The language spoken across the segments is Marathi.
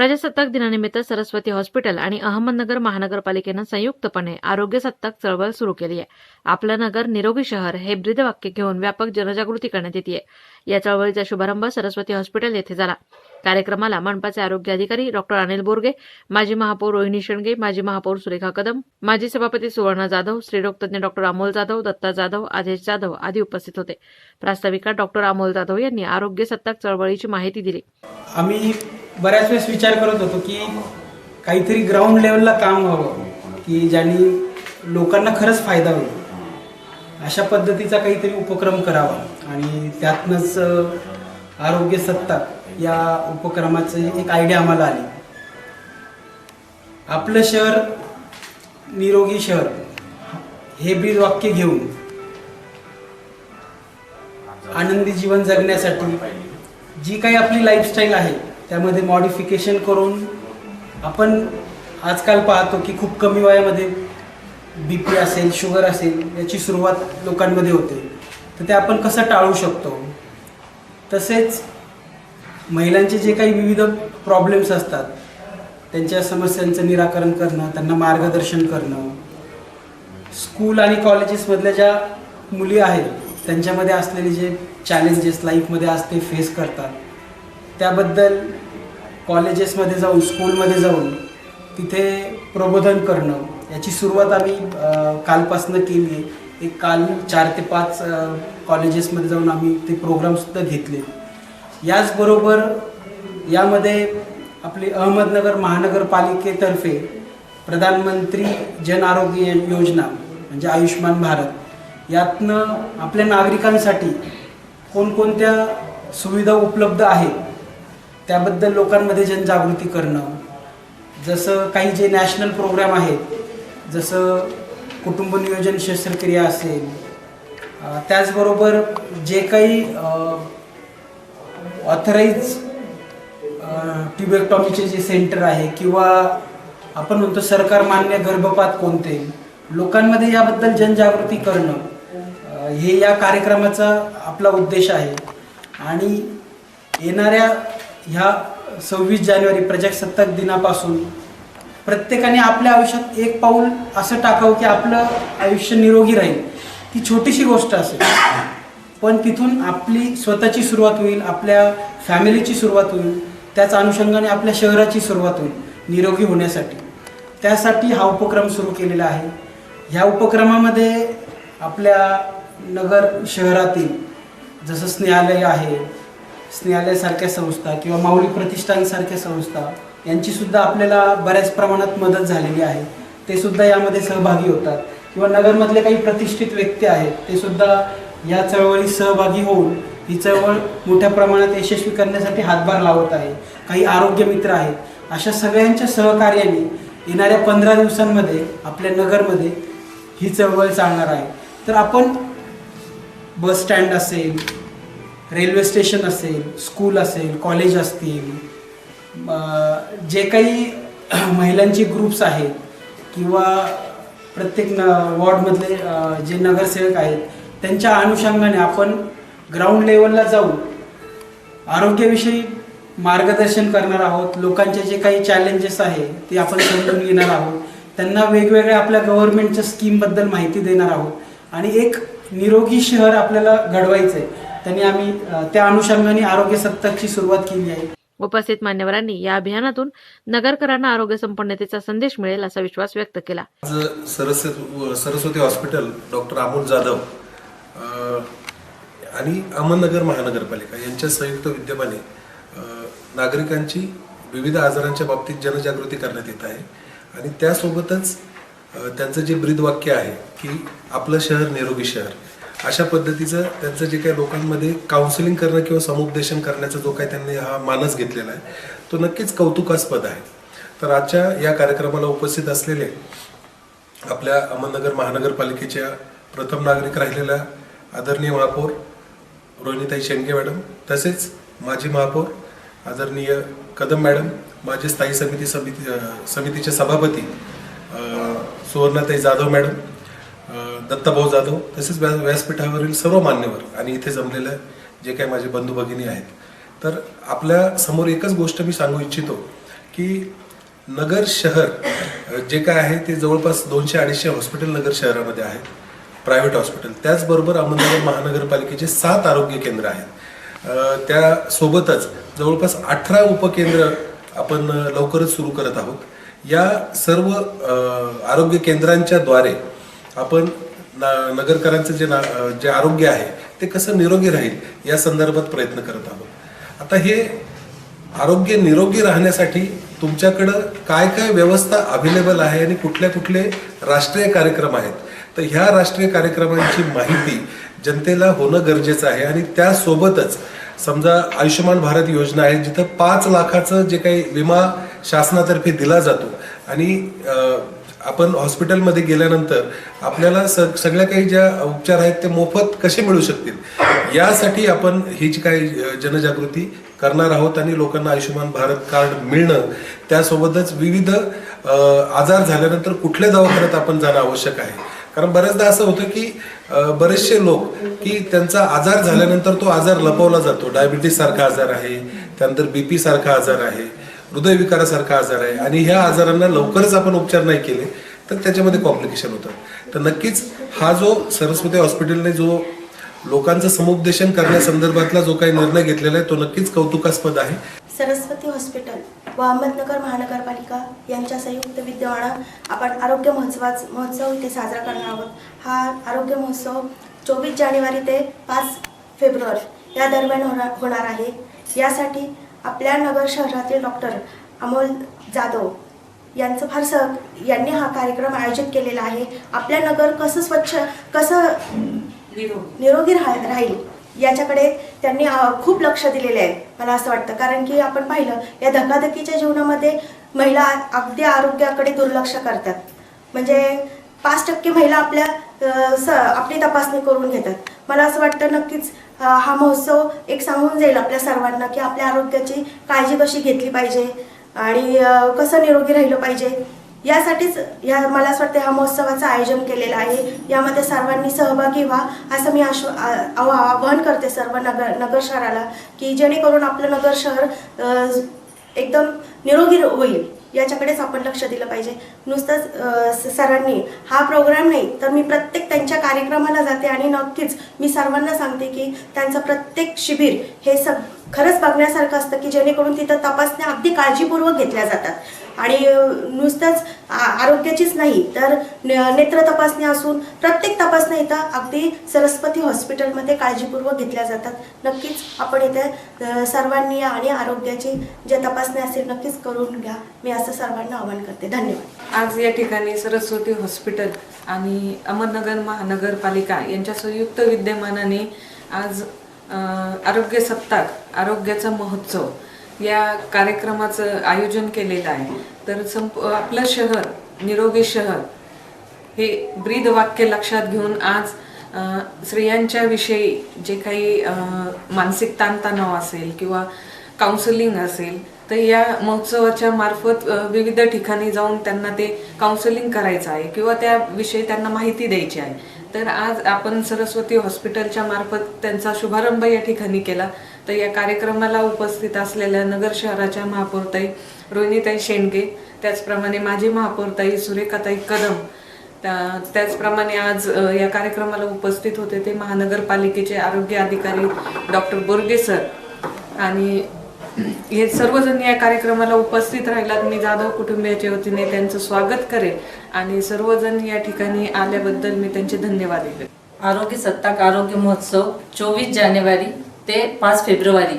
प्रजासत्ताक दिनानिमित्त सरस्वती हॉस्पिटल आणि अहमदनगर महानगरपालिकेनं संयुक्तपणे आरोग्य सत्ताक चळवळ सुरू केली आहे. आपलं नगर निरोगी शहर हे ब्रीदवाक्य घेऊन व्यापक जनजागृती करण्यात येते. या चळवळीचा शुभारंभ सरस्वती हॉस्पिटल येथे झाला. कार्यक्रमाला मनपाचे आरोग्य अधिकारी डॉक्टर अनिल बोरगे माजी महापौर रोहिणी शेंडगे माजी महापौर सुरेखा कदम माजी सभापती सुवर्णा जाधव स्त्रीरोग डॉक्टर अमोल जाधव दत्ता जाधव आदेश जाधव आदी उपस्थित होते. प्रास्ताविका डॉक्टर अमोल जाधव यांनी आरोग्य सत्ताक चळवळीची माहिती दिली. आम्ही बऱ्याच वेळेस विचार करत होतो की काहीतरी ग्राउंड लेवलला काम व्हावं की ज्याने लोकांना खरंच फायदा होईल. अशा पद्धतीचा काहीतरी उपक्रम करावा आणि त्यातनंच आरोग्य सत्ता या उपक्रमाचं एक आयडिया आम्हाला आली. आपलं शहर निरोगी शहर हे ब्रीद वाक्य घेऊन आनंदी जीवन जगण्यासाठी जी काही आपली लाईफस्टाईल आहे त्यामध्ये मॉडिफिकेशन करून आपण आजकाल पाहतो की खूप कमी वयामध्ये बी पी असेल शुगर असेल याची सुरुवात लोकांमध्ये होते. तर ते आपण कसं टाळू शकतो? तसेच महिलांचे जे काही विविध प्रॉब्लेम्स असतात त्यांच्या समस्यांचं निराकरण करणं त्यांना मार्गदर्शन करणं. स्कूल आणि कॉलेजेसमधल्या ज्या मुली आहेत त्यांच्यामध्ये असलेले जे चॅलेंजेस लाईफमध्ये आज ते फेस करतात. त्याबद्दल कॉलेजेसमध्ये जाऊन स्कूलमध्ये जाऊन तिथे प्रबोधन करणं याची सुरुवात आम्ही कालपासनं केली. आहे एक काल चार ते पाच कॉलेजेसमध्ये जाऊन आम्ही ते प्रोग्रामसुद्धा घेतले. याचबरोबर यामध्ये आपली अहमदनगर महानगरपालिकेतर्फे प्रधानमंत्री जन आरोग्य योजना म्हणजे आयुष्यमान भारत यातनं आपल्या नागरिकांसाठी कोणकोणत्या सुविधा उपलब्ध आहेत त्याबद्दल लोकांमध्ये जनजागृती करणं जसं काही जे नॅशनल प्रोग्राम आहेत जसं कुटुंब नियोजन शस्त्रक्रिया असेल त्याचबरोबर जे काही ऑथराईज ट्युबेक्टॉमीचे जे सेंटर आहे किंवा आपण म्हणतो सरकार मान्य गर्भपात कोणते लोकांमध्ये याबद्दल जनजागृती करणं हे या कार्यक्रमाचा आपला उद्देश आहे. आणि येणाऱ्या ह्या सव्वीस जानेवारी प्रजासत्ताक दिनापासून प्रत्येकाने आपल्या आयुष्यात एक पाऊल असं टाकावं की आपलं आयुष्य निरोगी राहील. ती छोटीशी गोष्ट असेल. पण तिथून आपली स्वतःची सुरुवात होईल आपल्या फॅमिलीची सुरुवात होईल त्याच अनुषंगाने आपल्या शहराची सुरुवात होईल निरोगी होण्यासाठी. त्यासाठी हा उपक्रम सुरू केलेला आहे. ह्या उपक्रमामध्ये आपल्या नगर शहरातील जसं स्नेहालय आहे स्नेहालयासारख्या संस्था किंवा माऊली प्रतिष्ठानसारख्या संस्था यांची सुद्धा आपल्याला बऱ्याच प्रमाणात मदत झालेली आहे. ते सुद्धा यामध्ये सहभागी होतात. किंवा नगरमधले काही प्रतिष्ठित व्यक्ती आहेत ते सुद्धा या चळवळीत सहभागी होऊन ही चळवळ मोठ्या प्रमाणात यशस्वी करण्यासाठी हातभार लावत आहे. काही आरोग्य मित्र आहेत अशा सगळ्यांच्या सहकार्याने येणाऱ्या पंधरा दिवसांमध्ये आपल्या नगरमध्ये ही चळवळ चालणार आहे. तर आपण बस स्टँड असेल रेल्वे स्टेशन असेल स्कूल असेल कॉलेज असतील जे काही महिलांचे ग्रुप्स आहेत किंवा प्रत्येक न वॉर्डमधले जे नगरसेवक आहेत त्यांच्या अनुषंगाने आपण ग्राउंड लेवलला जाऊन आरोग्याविषयी मार्गदर्शन करणार आहोत लोकांचे जे काही चॅलेंजेस आहे ते आपण समजून घेणार आहोत त्यांना वेगवेगळ्या आपल्या गव्हर्नमेंटच्या स्कीमबद्दल माहिती देणार आहोत आणि एक निरोगी शहर आपल्याला घडवायचं आहे त्यांनी आम्ही त्या अनुषंगाने आरोग्य सप्ताहची सुरुवात केली आहे. उपस्थित मान्यवरांनी या अभियानातून नगरकरांना आरोग्य संपन्नतेचा संदेश मिळेल असा विश्वास व्यक्त केला. आज सरस्वती सरस्वती हॉस्पिटल डॉक्टर अमोल जाधव अ, आणि अहमदनगर महानगरपालिका यांच्या संयुक्त विद्यमाने नागरिकांची विविध आजारांच्या बाबतीत जनजागृती करण्यात येत आहे. आणि त्यासोबतच त्यांचं जे ब्रीदवाक्य आहे की आपलं शहर निरोगी शहर. अशा पद्धतीचं त्यांचं जे काही लोकांमध्ये काउन्सिलिंग करणं किंवा समुपदेशन करण्याचा जो काही त्यांनी हा मानस घेतलेला आहे तो नक्कीच कौतुकास्पद आहे. तर आजच्या या कार्यक्रमाला उपस्थित असलेले आपल्या अहमदनगर महानगरपालिकेच्या प्रथम नागरिक राहिलेल्या आदरणीय महापौर रोहिणीताई शेंडगे मॅडम तसेच माजी महापौर आदरणीय कदम मॅडम माजी स्थायी समिती समिती समितीचे सभापती सुवर्णाताई जाधव मॅडम दत्ताभाऊ जाधव तसेच व्या व्यासपीठावरील सर्व मान्यवर आणि इथे जमलेले जे काही माझे बंधू भगिनी आहेत. तर आपल्यासमोर एकच गोष्ट मी सांगू इच्छितो की नगर शहर जे काय आहे ते जवळपास दोनशे अडीचशे हॉस्पिटल नगर शहरामध्ये आहेत प्रायव्हेट हॉस्पिटल. त्याचबरोबर अहमदनगर महानगरपालिकेचे सात आरोग्य केंद्र आहेत. त्यासोबतच जवळपास अठरा उपकेंद्र आपण लवकरच सुरू करत आहोत. या सर्व आरोग्य केंद्रांच्या द्वारे आपण ना- नगरकरांचं जे ना जे आरोग्य आहे ते कसं निरोगी राहील या संदर्भात प्रयत्न करत आहोत. आता हे आरोग्य निरोगी राहण्यासाठी तुमच्याकडं काय काय व्यवस्था अवेलेबल आहे आणि कुठल्या कुठले राष्ट्रीय कार्यक्रम आहेत? तर ह्या राष्ट्रीय कार्यक्रमांची माहिती जनतेला होणं गरजेचं आहे आणि त्यासोबतच समजा आयुष्यमान भारत योजना आहे जिथं पाच लाखाचं जे काही विमा शासनातर्फे दिला जातो आणि आपण हॉस्पिटलमध्ये गेल्यानंतर आपल्याला स सगळ्या काही ज्या उपचार आहेत ते मोफत कसे मिळू शकतील? यासाठी आपण ही जी काही जनजागृती करणार आहोत आणि लोकांना आयुष्यमान भारत कार्ड मिळणं त्यासोबतच विविध आजार झाल्यानंतर कुठल्या दवाखान्यात आपण जाणं आवश्यक आहे? कारण बऱ्याचदा असं होतं की बरेचसे लोक की त्यांचा आजार झाल्यानंतर तो आजार लपवला जातो. डायबिटीस सारखा आजार आहे त्यानंतर बीपी सारखा आजार आहे. हृदयविकारासारखा आजार आहे आणि ह्या आजारांना लवकरच आपण उपचार नाही केले तर त्याच्यामध्ये कॉम्प्लिकेशन होतं. तर नक्कीच हा जो सरस्वती हॉस्पिटलने जो लोकांचं समुपदेशन करण्यासंदर्भातला जो काही निर्णय घेतलेला आहे तो नक्कीच कौतुकास्पद आहे. सरस्वती हॉस्पिटल व अहमदनगर महानगरपालिका यांच्या संयुक्त विद्यमानं आपण आरोग्य महोत्सवाच महोत्सव इथे साजरा करणार आहोत. हा आरोग्य महोत्सव चोवीस जानेवारी ते पाच फेब्रुवारी या दरम्यान होणार होणार आहे. यासाठी आपल्या नगर शहरातील डॉक्टर अमोल जाधव यांचं फार सह यांनी हा कार्यक्रम आयोजित केलेला आहे. आपल्या नगर कसं स्वच्छ कसं निरोगी राह राहील याच्याकडे त्यांनी खूप लक्ष दिलेले आहे मला असं वाटतं. कारण की आपण पाहिलं या धकाधकीच्या जीवनामध्ये महिला अगदी आरोग्याकडे दुर्लक्ष करतात. म्हणजे पाच टक्के महिला आपल्या स आपली तपासणी करून घेतात. मला असं वाटतं नक्कीच हा महोत्सव एक सांगून जाईल आपल्या सर्वांना की आपल्या आरोग्याची काळजी कशी घेतली पाहिजे आणि कसं निरोगी राहिलं पाहिजे. यासाठीच या मला असं वाटतं ह्या महोत्सवाचं आयोजन केलेलं आहे. यामध्ये सर्वांनी सहभागी व्हा असं मी आश्व आवाहन करते सर्व नगर नगर शहराला की जेणेकरून आपलं नगर शहर एकदम निरोगी होईल. याच्याकडेच आपण लक्ष दिलं पाहिजे. नुसतंच सरांनी हा प्रोग्राम नाही तर मी प्रत्येक त्यांच्या कार्यक्रमाला जाते आणि नक्कीच मी सर्वांना सांगते की त्यांचं प्रत्येक शिबिर हे सग खरंच बघण्यासारखं असतं की जेणेकरून तिथं तपासण्या अगदी काळजीपूर्वक घेतल्या जातात. आणि नुसत्याच नुसतंच आरोग्याचीच नाही तर नेत्र तपासणी असून प्रत्येक तपासण्या इथं अगदी सरस्वती हॉस्पिटलमध्ये काळजीपूर्वक घेतल्या जातात. नक्कीच आपण इथे सर्वांनी आणि आरोग्याची ज्या तपासण्या असतील नक्कीच करून घ्या. मी असं सर्वांना आवाहन करते. धन्यवाद. आज या ठिकाणी सरस्वती हॉस्पिटल आणि अहमदनगर महानगरपालिका यांच्या संयुक्त विद्यमानाने आज आरोग्य सप्ताह आरोग्याचा महोत्सव या कार्यक्रमाचं आयोजन केलेलं आहे. तर संप आपलं शहर निरोगी शहर हे ब्रीद वाक्य लक्षात घेऊन आज स्त्रियांच्या विषयी जे काही मानसिक ताणतणाव असेल किंवा काउन्सिलिंग असेल तर या महोत्सवाच्या मार्फत विविध ठिकाणी जाऊन त्यांना ते काउन्सिलिंग करायचं आहे किंवा त्याविषयी त्यांना माहिती द्यायची आहे. तर आज आपण सरस्वती हॉस्पिटलच्या मार्फत त्यांचा शुभारंभ या ठिकाणी केला. तर या कार्यक्रमाला उपस्थित असलेल्या नगर शहराच्या महापौरताई रोहिणीताई शेंडगे त्याचप्रमाणे माजी महापौरताई सुरेखाताई कदम त्या- त्याचप्रमाणे आज या कार्यक्रमाला उपस्थित होते ते महानगरपालिकेचे आरोग्य अधिकारी डॉक्टर बोरगे सर. आणि हे सर्वजण या कार्यक्रमाला उपस्थित राहिलात. मी जाधव कुटुंबियाच्या वतीने त्यांचं स्वागत करेन आणि सर्वजण या ठिकाणी आल्याबद्दल मी त्यांचे धन्यवाद देते. आरोग्य सत्ताक आरोग्य महोत्सव चोवीस जानेवारी ते पाच फेब्रुवारी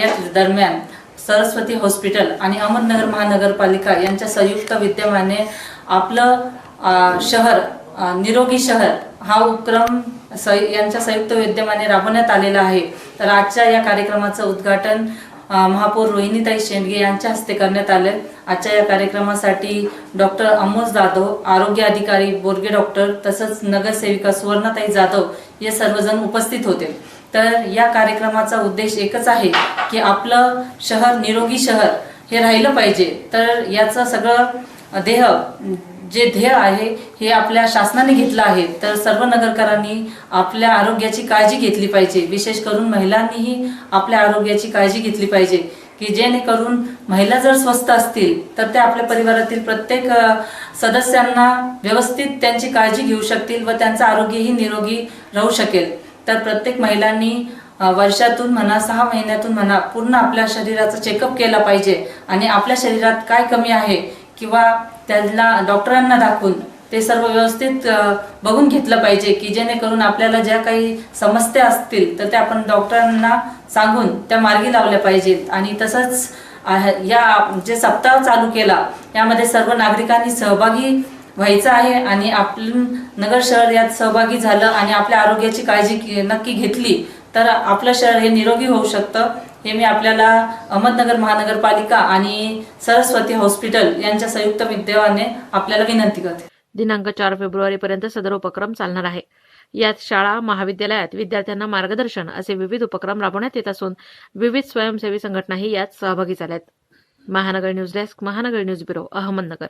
या दरम्यान सरस्वती हॉस्पिटल आणि अहमदनगर महानगरपालिका यांच्या संयुक्त विद्यमाने आपलं शहर निरोगी शहर हा उपक्रम स यांच्या संयुक्त विद्यमाने राबवण्यात आलेला आहे. तर आजच्या या कार्यक्रमाचं उद्घाटन महापौर रोहिणीताई शेंडगे यांच्या हस्ते करण्यात आले आजच्या या कार्यक्रमासाठी डॉक्टर अमोल जाधव आरोग्य अधिकारी बोरगे डॉक्टर तसंच नगरसेविका सुवर्णाताई जाधव हे सर्वजण उपस्थित होते. तर या कार्यक्रमाचा उद्देश एकच आहे की आपलं शहर निरोगी शहर हे राहिलं पाहिजे. तर याचं सगळं देह जे ध्येय आहे हे आपल्या शासनाने घेतलं आहे तर सर्व नगरकरांनी आपल्या आरोग्याची काळजी घेतली पाहिजे. विशेष करून महिलांनीही आपल्या आरोग्याची काळजी घेतली पाहिजे की जेणेकरून महिला जर स्वस्थ असतील तर त्या आपल्या परिवारातील प्रत्येक सदस्यांना व्यवस्थित त्यांची काळजी घेऊ शकतील व त्यांचं आरोग्यही निरोगी राहू शकेल. तर प्रत्येक महिलांनी वर्षातून म्हणा सहा महिन्यातून म्हणा पूर्ण आपल्या शरीराचा चेकअप केला पाहिजे. आणि आपल्या शरीरात काय कमी आहे किंवा त्याला डॉक्टरांना दाखवून ते सर्व व्यवस्थित बघून घेतलं पाहिजे की जेणेकरून आपल्याला ज्या काही समस्या असतील तर त्या आपण डॉक्टरांना सांगून त्या मार्गी लावल्या पाहिजेत. आणि तसंच या जे सप्ताह चालू केला यामध्ये सर्व नागरिकांनी सहभागी व्हायचं आहे आणि आपलं नगर शहर यात सहभागी झालं आणि आपल्या आरोग्याची काळजी नक्की घेतली तर आपलं शहर हे निरोगी होऊ शकतं. हे मी आपल्याला अहमदनगर महानगरपालिका आणि सरस्वती हॉस्पिटल यांच्या संयुक्त विद्यमाने आपल्याला विनंती करते. दिनांक चार फेब्रुवारीपर्यंत सदर उपक्रम चालणार आहे. यात शाळा महाविद्यालयात विद्यार्थ्यांना मार्गदर्शन असे विविध उपक्रम राबवण्यात येत असून विविध स्वयंसेवी संघटनाही यात सहभागी झाल्यात. Mahanagar news desk Mahanagar news bureau Ahmednagar.